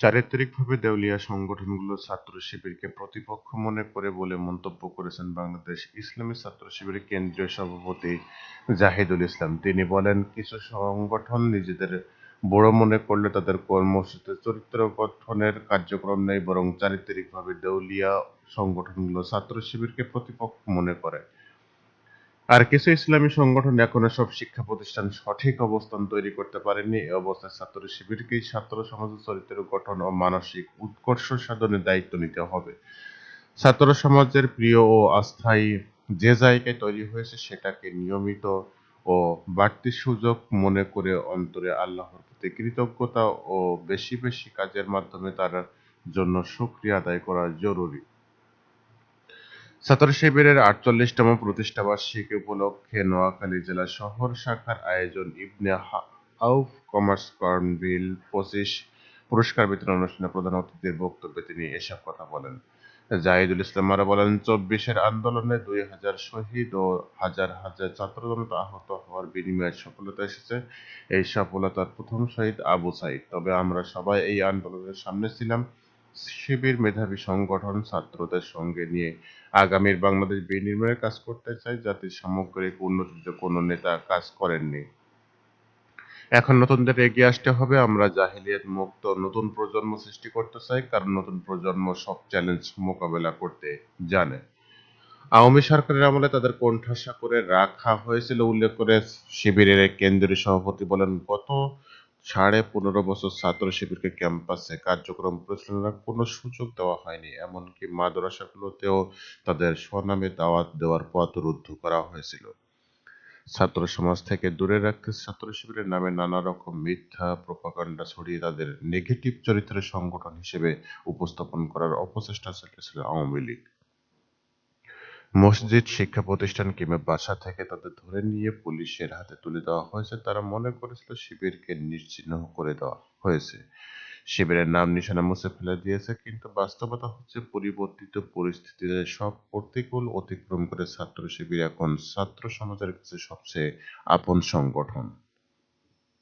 চারিত্রিকভাবে দেউলিয়া সংগঠনগুলো ছাত্র শিবিরকে প্রতিপক্ষ মনে করে বলে মন্তব্য করেছেন বাংলাদেশ ইসলামী ছাত্র শিবিরের কেন্দ্রীয় সভাপতি জাহিদুল ইসলাম। তিনি বলেন, কিছু সংগঠন নিজেদের বড় মনে করলে তাদের কর্মসূচিতে চরিত্র গঠনের কার্যক্রম নেই, বরং চারিত্রিকভাবে দেউলিয়া সংগঠনগুলো ছাত্র শিবিরকে প্রতিপক্ষ মনে করে। আর কিছু ইসলামী সংগঠন এখনও সব শিক্ষা প্রতিষ্ঠান সঠিক অবস্থান তৈরি করতে পারেনি। এ অবস্থায় ছাত্র শিবিরকেই ছাত্র সমাজের চরিত্র গঠন ও মানসিক উৎকর্ষ সাধনের দায়িত্ব নিতে হবে। ছাত্র সমাজের প্রিয় ও আস্থায়ী যে জায়গায় তৈরি হয়েছে সেটাকে নিয়মিত ও বাড়তি সুযোগ মনে করে অন্তরে আল্লাহর প্রতি কৃতজ্ঞতা ও বেশি বেশি কাজের মাধ্যমে তার জন্য শুকরিয়া আদায় করা জরুরি। ছাত্র শিবিরের আটচল্লিশতম প্রতিষ্ঠাবার্ষিকী উপলক্ষে নোয়াখালী জেলা শহর শাখার আয়োজন ইবনে আউফ কমার্স কর্নভিল পঁচিশ পুরস্কার বিতরণ অনুষ্ঠানে প্রধান অতিথির বক্তব্যে তিনি এসব কথা বলেন। জাহিদুল ইসলাম আরও বলেন, চব্বিশের আন্দোলনে দুই হাজার শহীদ ও হাজার হাজার ছাত্র জনতা আহত হওয়ার বিনিময়ে সফলতা এসেছে। এই সফলতার প্রথম শহীদ আবু সাইদ। তবে আমরা সবাই এই আন্দোলনের সামনে ছিলাম। শিবির মেধাবী সংগঠন ছাত্রদের সঙ্গে নিয়ে আগামীর বাংলাদেশ বিনির্মাণের কাজ করতে চাই জাতির সামগ্রিক উন্নতিতে কোনো নেতা কাজ করেননি। এখন নতুনদের এগিয়ে আসতে হবে। আমরা জাহিলিয়াত মুক্ত নতুন প্রজন্ম সৃষ্টি করতে চাই, কারণ নতুন প্রজন্ম সব চ্যালেঞ্জ মোকাবেলা করতে জানে। আওয়ামী সরকারের আমলে তাদের কোণঠাসা করে রাখা হয়েছিল। উল্লেখ করে শিবিরের কেন্দ্রীয় সভাপতি বলেন, গত সাড়ে পনেরো বছর ছাত্র শিবিরকে ক্যাম্পাসে কার্যক্রম পরিচালনার কোনো সুযোগ দেওয়া হয়নি, এমনকি মাদ্রাসাগুলোতেও তাদের স্বনামে দাওয়াত দেওয়ার পথ রুদ্ধ করা হয়েছিল। ছাত্র সমাজ থেকে দূরে রাখতে ছাত্র শিবিরের নামে নানা রকম মিথ্যা প্রপাগান্ডা ছড়িয়ে তাদের নেগেটিভ চরিত্রের সংগঠন হিসেবে উপস্থাপন করার অপচেষ্টা চালিয়েছিল আওয়ামী লীগ। মসজিদ শিক্ষা প্রতিষ্ঠান কিংবা বাসা থেকে তাদের ধরে নিয়ে পুলিশের হাতে তুলে দেওয়া হয়েছে। তারা মনে করেছিল শিবিরকে নিশ্চিহ্ন করে দেওয়া হয়েছে। শিবিরের নাম নিশানা মুছে ফেলে দিয়েছে, কিন্তু বাস্তবতা হচ্ছে পরিবর্তিত পরিস্থিতিতে সব প্রতিকূল অতিক্রম করে ছাত্র শিবির এখন ছাত্র সমাজের কাছে সবচেয়ে আপন সংগঠন।